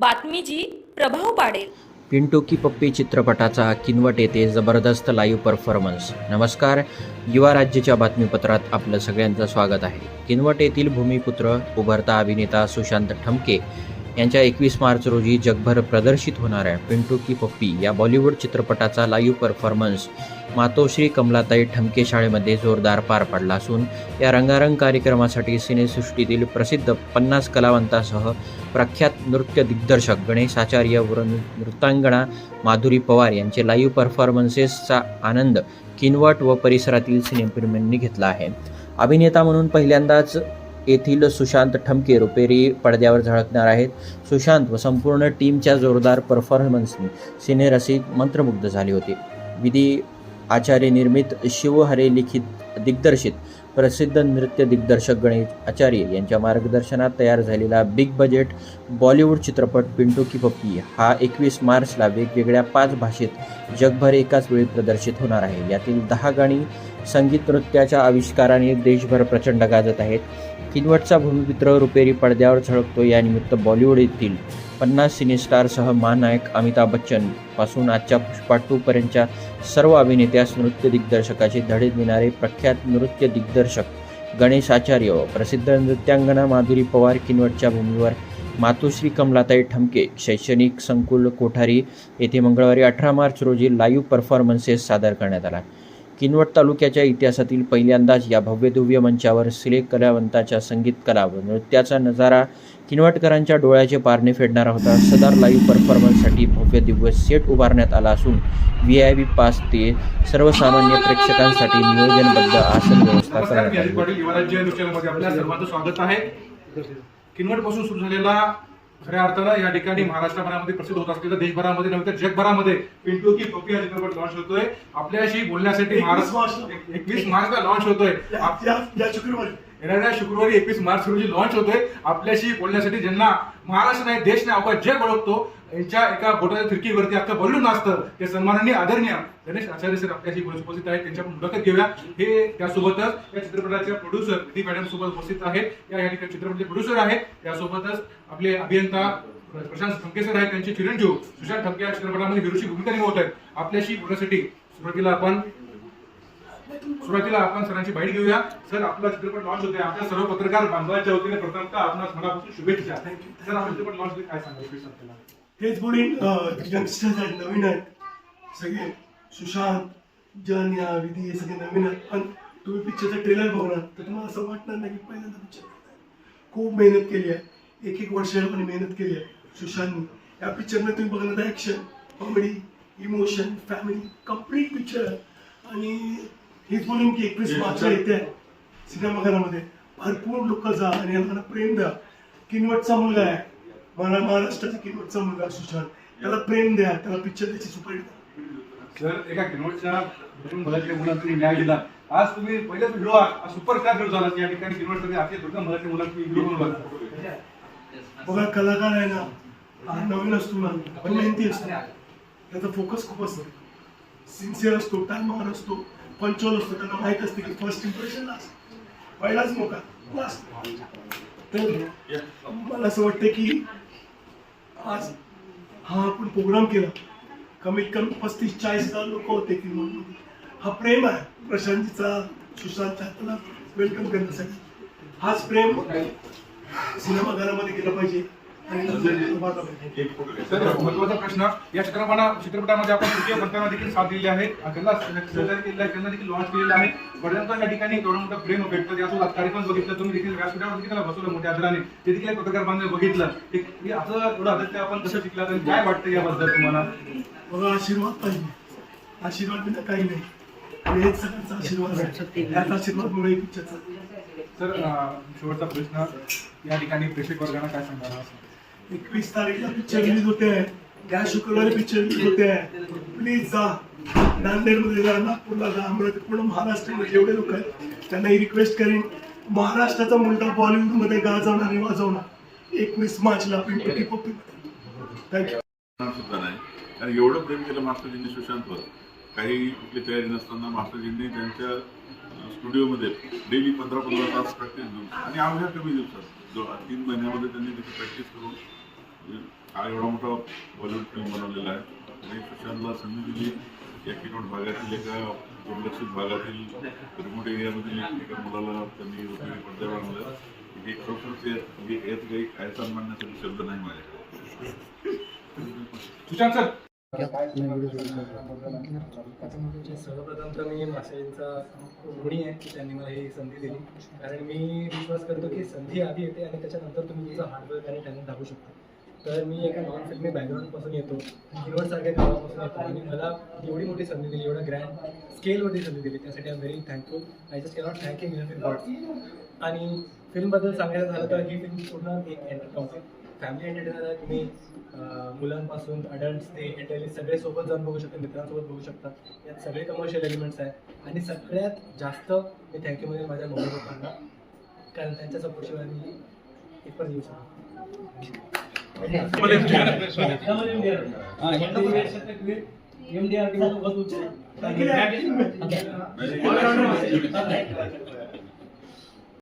बातमी जी प्रभाव पाडेल. पिंटू की पप्पी चित्रपटाचा किनवट येथे जबरदस्त लाईव्ह परफॉर्मन्स नमस्कार. युवा राज्याच्या बातमीपत्रात आपलं सगळ्यांचं स्वागत आहे. किनवट येथील भूमिपुत्र उभरता अभिनेता सुशांत ठमके यांच्या एकवीस मार्च रोजी जगभर प्रदर्शित होणाऱ्या पिंटू की पप्पी या बॉलिवूड चित्रपटाचा लाईव्ह परफॉर्मन्स मातोश्री कमलाताई ठमके शाळेमध्ये जोरदार पार पडला असून या रंगारंग कार्यक्रमासाठी सिनेसृष्टीतील प्रसिद्ध पन्नास कलावंतासह प्रख्यात नृत्य दिग्दर्शक गणेश आचार्य व नृत्यांगणा माधुरी पवार यांचे लाईव्ह परफॉर्मन्सेसचा आनंद किनवट व परिसरातील सिनेप्रेमींनी घेतला आहे. अभिनेता म्हणून पहिल्यांदाच येथील सुशांत ठमके रुपेरी पडद्यावर झळकणार आहेत. सुशांत व संपूर्ण टीमच्या जोरदार परफॉर्मन्सनी सिनेरसिक मंत्रमुग्ध झाले होते. विधी आचार्य निर्मित शिवहरे लिखित दिग्दर्शित प्रसिद्ध नृत्य दिग्दर्शक गणेश आचार्य यांच्या मार्गदर्शनात तयार झालेला बिग बजेट बॉलिवूड चित्रपट पिंटू की पप्पी हा एकवीस मार्चला वेगवेगळ्या पाच भाषेत जगभर एकाच वेळी प्रदर्शित होणार आहे. यातील दहा गाणी संगीत नृत्याच्या आविष्काराने देशभर प्रचंड गाजत आहेत. किनवटचा भूमिपुत्र रुपेरी पडद्यावर झळकतो. यानिमित्त बॉलिवूड येथील पन्नास सिनेस्टारसह महानायक अमिताभ बच्चनपासून आजच्या पुष्पाटूपर्यंतच्या सर्व अभिनेत्यास नृत्य दिग्दर्शकाचे धडे देणारे प्रख्यात नृत्य दिग्दर्शक गणेश आचार्य व प्रसिद्ध नृत्यांगना माधुरी पवार किनवटच्या भूमीवर मातोश्री कमलाताई ठमके शैक्षणिक संकुल कोठारी येथे मंगळवारी अठरा मार्च रोजी लाईव्ह परफॉर्मन्सेस सादर करण्यात आला. किनवट तालुक्याच्या इतिहासातील पहिल्यांदाच या भव्यदिव्य मंचावर सिले कलावंताच्या संगीत कला व नृत्याचा नजारा किनवटकरांच्या डोळ्याचे पारणे फेडणारा होता. सदार लाईव्ह परफॉर्मन्ससाठी भव्य दिव्य सेट उभारण्यात आला असून व्ही आय व्ही पास ते सर्वसामान्य प्रेक्षकांसाठी नियोजनबद्ध आसन व्यवस्था करण्यात आली किनवटपासून सुरू झालेला खऱ्या अर्थानं या ठिकाणी महाराष्ट्राभरामध्ये प्रसिद्ध होत असलेला देशभरामध्ये नव्हे तर जगभरामध्ये पिंटू की हा चित्रपट लॉन्च होतोय. आपल्याशी बोलण्यासाठी महाराष्ट्र एकवीस मार्चला लॉन्च होतोय. या शुक्रवारी. येणाऱ्या शुक्रवारी एकवीस मार्च रोजी लॉन्च होतोय. आपल्याशी बोलण्यासाठी ज्यांना महाराष्ट्र नाही देश नाही अवघा जग ओळखतो यांच्या एका बोटाच्या खिडकीवरती अख्खं बलून असतं ते सन्माननीय आदरणीय गणेश आचार्य सर आपल्याशी उपस्थित आहेत. त्यांच्या मुलाखत घेऊया. हे त्यासोबतच या चित्रपटाच्या प्रोड्युसर विधी मॅडम सोबत उपस्थित आहेत. या या ठिकाणी चित्रपटाचे प्रोड्युसर आहेत. त्यासोबतच आपले अभियंता प्रशांत ठमके सर आहेत. त्यांचे चिरंजीव सुशांत ठमके या चित्रपटामध्ये हिरोची भूमिका निभावत आहेत. आपल्याशी बोलण्यासाठी सुरुवातीला आपण. सुरुवातीला आपण सरांची बाईट घेऊया. सर आपला चित्रपट लॉन्च होते आपल्या सर्व पत्रकार बांधवांच्या वतीने प्रथमतः आपणास मनापासून शुभेच्छा. सर आपला चित्रपट लॉन्च होते काय सांगाल? आपल्याला? हेच बोलीन यंगस्टर्स आहेत नवीन आहेत. सगळे सुशांत जन या विधी हे सगळे नवीन आहेत. पण तुम्ही पिक्चरचा ट्रेलर बघणार तर तुम्हाला असं वाटणार नाही की पहिल्यांदा पिक्चर खूप मेहनत केली आहे. एक एक वर्षाने मेहनत केली आहे सुशांतनी. या पिक्चरमध्ये तुम्ही बघणार तर action comedy emotion family complete picture आहे. आणि हेच बोलून की एकवीस मार्चला आहे सिनेमाघरामध्ये भरपूर लोक जा आणि यांना प्रेम द्या. किनवटचा मुलगा आहे. मला महाराष्ट्राचा किनवटचा मुलगा सुशांत. त्याला प्रेम द्या. त्याला पिक्चर त्याची सुपरहिट सर एका किनवटच्या मराठी मुलांना तुम्ही न्याय दिला. आज तुम्ही पहिल्याच व्हिडिओ सुपरस्टार व्हिडिओ झाला या ठिकाणी किनवटमध्ये आपल्या दुर्गा मराठी मुलांना तुम्ही व्हिडिओ बनवला. बघा कलाकार आहे ना. नवीन असतो ना. पण मेहनती असतो त्याचा फोकस खूप असतो. सिन्सिअर असतो टायमावर असतो. पंचोल असतो त्यांना माहीत असते की फर्स्ट इम्प्रेशन लास्ट पहिलाच मोका. लास्ट. तर मला असं वाटतं की आज हा आपण प्रोग्राम केला. कमीत कमी पस्तीस चाळीस हजार लोक होते की म्हणून. हा प्रेम आहे प्रशांतजीचा सुशांतच्या त्याला वेलकम करण्यासाठी. हाच प्रेम सिनेमाघरामध्ये गेला पाहिजे. आणि महत्त्वाचा प्रश्न या चित्रपटा चित्रपटामध्ये आपण तृतीय पंथांना देखील साथ दिली आहे. त्यांना सहकार्य केलेलं आहे त्यांना देखील लॉन्च केलेलं आहे. वडिलांचा या ठिकाणी एवढं मोठं प्रेम भेटतं यासोबत कार्यक्रम बघितलं. तुम्ही देखील व्यासपीठावर देखील त्याला बसवलं मोठ्या आदराने. ते देखील पत्रकार बांधव बघितलं. ते- असं एवढं आदर आपण कसं शिकला तर काय वाटतं याबद्दल तुम्हाला? आशीर्वाद पाहिजे. आशीर्वाद बिना काही नाही. आणि हेच सगळ्यांचा आशीर्वाद पिक्चरचा सर अं, शेवटचा प्रश्न. या ठिकाणी प्रेक्षक वर्गांना काय सांगणार एकवीस तारीखला पिक्चर रिलीज होते. आहे त्या शुक्रवारी पिक्चर रिलीज होते. प्लीज जा. नांदेडमध्ये जा नागपूरला जा अमरावती पूर्ण महाराष्ट्रामध्ये जेवढे लोक आहेत त्यांना ही रिक्वेस्ट करेन. महाराष्ट्राचा मुलगा बॉलिवूडमध्ये गाजवणार आणि वाजवणार. एकवीस मार्चला पिंटू की पप्पी थँक्यू सुद्धा नाही. कारण एवढं प्रेम केलं मास्टरजींनी सुशांतवर काही कुठली तयारी नसताना मास्टरजींनी त्यांच्या स्टुडिओमध्ये डेली पंधरा पंधरा तास प्रॅक्टिस देऊन. आणि अवघ्या कमी दिवसात तीन महिन्यामध्ये त्यांनी त्याची प्रॅक्टिस करून हा एवढा मोठा बॉलिवूड फिल्म बनवलेला आहे. आणि सुशांतला संधी दिली. या किनवट भागातील एका दुर्लक्षित भागातील रिमोट एरियामधील एका मुलाला त्यांनी उपयोगी पडद्यावर आणलं. हे खरोखरच यात हे- यात काही कायचा मांडण्यासाठी शब्द नाही माझ्याकडे. सुशांत सर. सर्वप्रथम तर मी माशांचा ऋणी आहे की त्यांनी मला ही संधी दिली. कारण मी विश्वास करतो की संधी आधी येते आणि त्याच्यानंतर तुम्ही तुमचं हार्डवर्क आणि टॅलेंट दाखवू शकता. तर मी एका नॉन फिल्मी बॅकग्राऊंडपासून येतो. किनवटसारख्या गावापासून येतो. आणि मला एवढी मोठी संधी दिली एवढ्या ग्रँड स्केलवरती संधी दिली. त्यासाठी I am very thankful I just cannot thank you in God आणि फिल्मबद्दल सांगायचं झालं तर ही फिल्म पूर्ण एक एंटर फॅमिली एंटरटेनर आहे. तुम्ही मुलांपासून अडल्ट ते इंटेलिज सगळे सोबत जाऊन बघू शकता मित्रांसोबत बघू शकता. यात सगळे कमर्शियल एलिमेंट्स आहेत आणि सगळ्यात जास्त मी थँक्यू म्हणजे माझ्या मम्मी पप्पांना. कारण त्यांच्या सपोर्टशिवाय मी इथपर्यंत येऊ शकतो എം ഡി ആർ ടി വകുപ്പ്